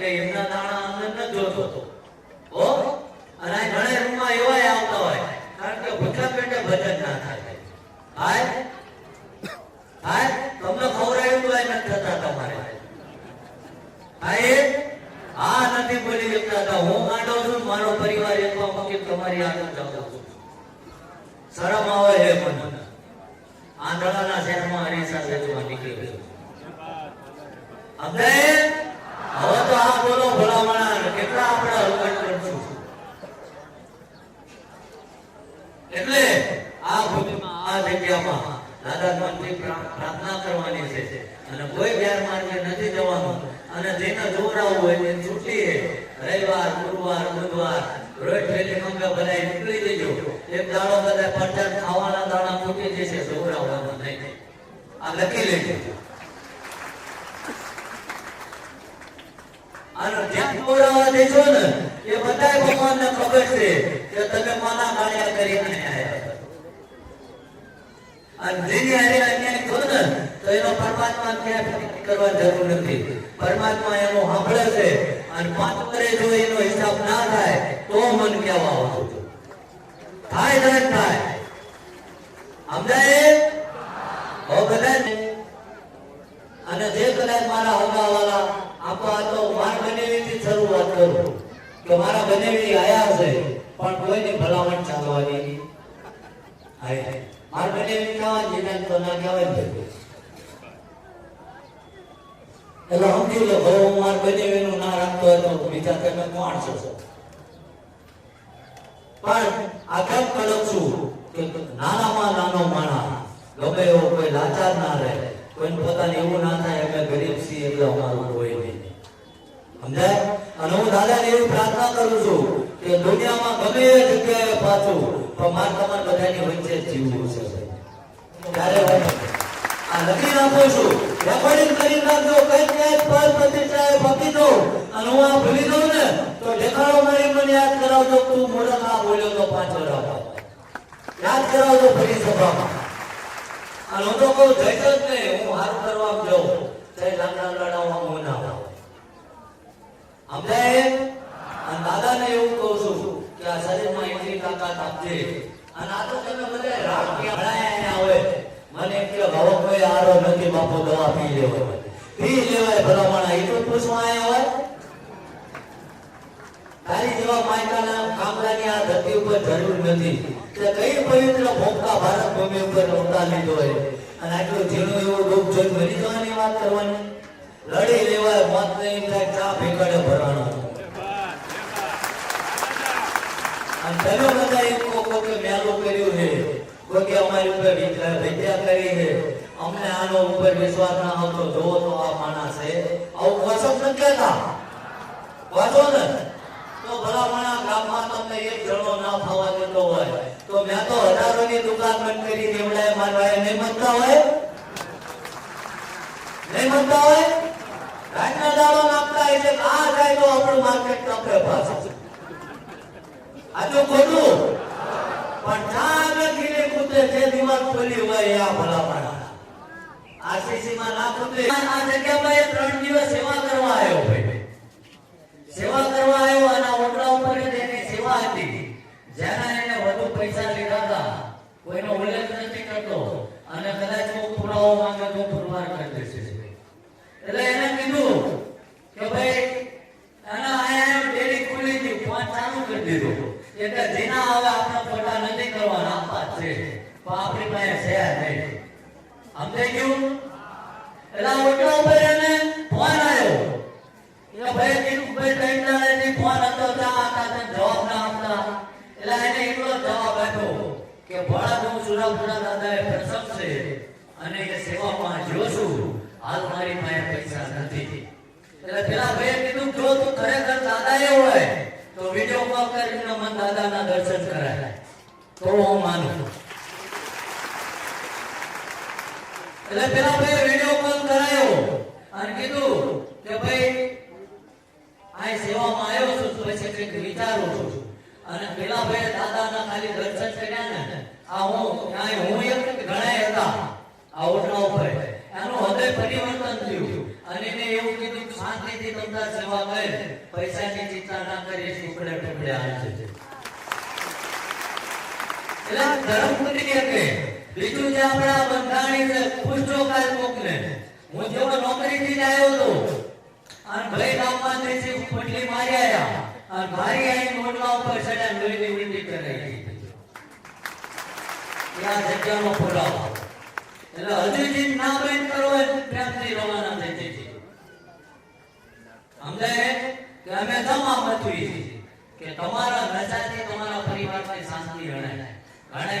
કઈ એમના દાણા ન જોતો હો? અને ઘણા રૂમમાં એવા આવતા હોય. કારણ કે ભૂખા પેટે ભજન ના થાય. હાય? હાય? તમને ખવડાવ્યું તો ન થતા તમારે. હાય? આ નથી બોલી શકતા તો હું ગાંડો છું, મારો પરિવાર એક મૂકી તમારી આગળ જાઉં છું. શરમ આવે હે મને. આંધળાના શહેરમાં હરીસા સેજમાં નીકળી ગયો અમને હવે તો આ બોલો ભલામણા કેટલા આપણે હલકટ કરશું એટલે આ આ જગ્યામાં દાદા પ્રા- પ્રાર્થના કરવાની છે. અને કોઈ ગેરમાર્ગે નથી જવાનું. અને જેને જોવડાવવું હોય તેને છૂટી રવિવાર, ગુરુવાર, બુધવાર, રોજ થેલી મંગા બધાય નીકળી દેજો એક દાડો બધા પંચાયત ખાવાના દાણા મૂકી જશે જોવડાવવાનું નહીં. આ લખી લેજો. અને જ્યાં જોવડાવવા દેશો ને, એ બધાય ભગવાનને ખબર છે કે તમે માના ગાળ્યા કરીને અને જેની હારે અન્યાય થયો ને, તો એનો પરમાત્મા ક્યાં કરવા જરૂર નથી. પરમાત્મા એનો સાંભળે છે અને વરે જો એનો હિસાબ ના થાય, તો મન કહેવા આવતું. થાય થાય થાય. સમજાય? હો બધાને અને જે કદાચ મારા હગાવાલા આપવા તો માર બનેવીથી શરૂઆત કરું. કે મારા બનેવી આયા છે, પણ કોઈની ભલામણ ચાલવાની આય માર બનેવી કહેવા જીને તો ના કહેવાય ને એટલે સમજી લો હવે હું માર બનેવીનું ના રાખતો હોય બીજા તમે કોણ છો. પણ આ કેમ કરું છું કે નાનામાં નાનો માણસ, ગમે એવો કોઈ લાચાર ના રહે, કોઈને પોતાને એવું ના થાય, અમે ગરીબ છીએ, એટલે અમારું કોઈ નહીં. સમજાય? અને હું દાદાને એવી પ્રાર્થના કરું છું કે એ પાછું પણ મારે તમારે બધાની વચ્ચે જીવવું છે ત્યારે આ લખી નાખું છું રેકોર્ડિંગ કરી નાખજો કઈ ક્યાંય પર પ્રતિષ્ઠાએ ફકી દો. અને હું આ ભૂલી દઉં ને, તો દેખાડો મારી મને યાદ કરાવજો, તું મોઢા આ બોલ્યો તો પાંચ વર્ષ યાદ કરાવજો ફરી સભામાં. અને હું તો કહું જઈ જ નહીં હું હાથ કરવા જાઉં. જય લડાવવા હું ના આવું સમજાય અને દાદાને એવું કહું છું કે આ શરીરમાં એટલી તાકાત આપજે અને આ તો તમે બધા રાગ કે હળાયા અહીંયા આવે મને એમ કે હવે કોઈ આરો બાપુ દવા પી લેવાય પી લેવાય ભલામણા એટલું પૂછવા આવ્યા હોય. વાત કરવાની? લડી લેવાય, મત નહીં થાય, ચા ભેગડે ભરવાનો. અને તમે બધા કે મેલું કર્યું છે. કોઈ કે અમારી ઉપર છે. અમને આનો ઉપર વિશ્વાસ ના આવતો જો તો આ માણસ છે. આવું વસત ન કહેતા. વાંચો ને. તો ભલામણા ગામમાં તમને એક જણો ના ફાવા દેતો હોય, તો મેં તો હજારોની દુકાન બંધ કરી દેવડાય મારવા એ નહીં મનતા હોય? નહીં મનતા હોય? રાજના દાડો નાખતા એટલે આ જાય તો આપણું માર્કેટ તપે પાછું. આજુ ખોટું. પણ ચાલે ખીલે કૂદે, જે દિમાગ ખોલી હોય આ ભલા માણા આરસીસી માં કૂદે આ જગ્યામાં એ ત્રણ દિવસ સેવા કરવા આવ્યો ભાઈ. સેવા કરવા આવ્યો અને ઓટલા ઉપર એની સેવા હતી. જેના એને વધુ પૈસા લીધા હતા. કોઈનો ઉલ્લેખ નથી કરતો અને કદાચ હું પુરાવો માંગે તો પુરવાર કરી દેશે એટલે એને કીધું કે ભાઈ આના આયા ડેરી ખુલી હતી ફોન ચાલુ કરી દીધું. એટલે જેના હવે આપણે ફોટા નથી કરવાના આપવા છે. પણ આપણી પાસે છે નહીં. સમજાઈ ગયું એટલે ઓટલા ફોન આવ્યો એટલે ભાઈ એને એટલો જવાબ આપ્યો કે ભોળા હું સુરાપુરા દાદાએ છે અને એ સેવામાં જ્યો છું. હાલ મારી પાસે પૈસા નથી. એટલે પેલા ભાઈએ કીધું, જો તું ખરેખર દાદા એ હોય, તો વીડિયો કોલ કરીને મન દર્શન કરાય. તો હું માનું એટલે પેલા ભાઈ વીડિયો કોલ કરાયો અને કીધું કે ભાઈ, આ સેવામાં આવ્યો છું પછી કંઈક વિચારું છું. અને પેલા ભાઈ દાદાના ખાલી દર્શન કર્યા ને, આ હું ક્યાંય હું એક ઘણાય હતા, આ ઓટલા ઉપર. એનું હૃદય પરિવર્તન થયું. અને એને એવું કીધું, શાંતિથી તમતાર સેવા કરે, પૈસાની ચિંતા ના કરી ટુકડે ટુકડે હાલશે એટલે ધર્મ કરી શકે બીજું જે આપણા બંધાણી પૂછજો કાલ મોકલે હું જેવો નોકરી થી આવ્યો હતો, અને ભાઈ ગામમાં તેથી પટલી મારી આયા અને મારી આઈ મોટલા ઉપર સડા લોહીની વિનંતી કરાઈ ત્યાં જગ્યાનો પુરાવો. એટલે હજુ જે ના બંધ કરો એ પ્રેમથી રવાના થઈ જશે સમજાય કે અમે તમામ હતું કે તમારા નશાથી તમારા પરિવારને શાંતિ જણાય ઘણા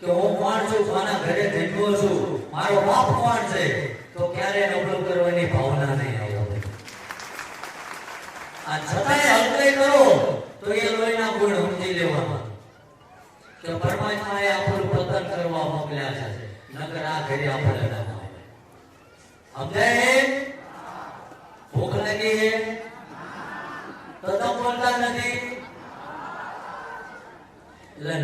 કે હું કોણ છું? કોના ઘરે જન્મો છું. મારો બાપ કોણ છે? તો ક્યારે નબળું કરવાની ભાવના નહીં આવે. આ છતાંય હલકાઈ કરો, તો એ લોહીના ગુણ સમજી લેવા કે પરમાત્માએ આપણું પતન કરવા મોકલ્યા છે. નકર આ ઘરે આપણે ના આવે સમજાય ભૂખ લાગી છે? તો તમે બોલતા નથી. એટલે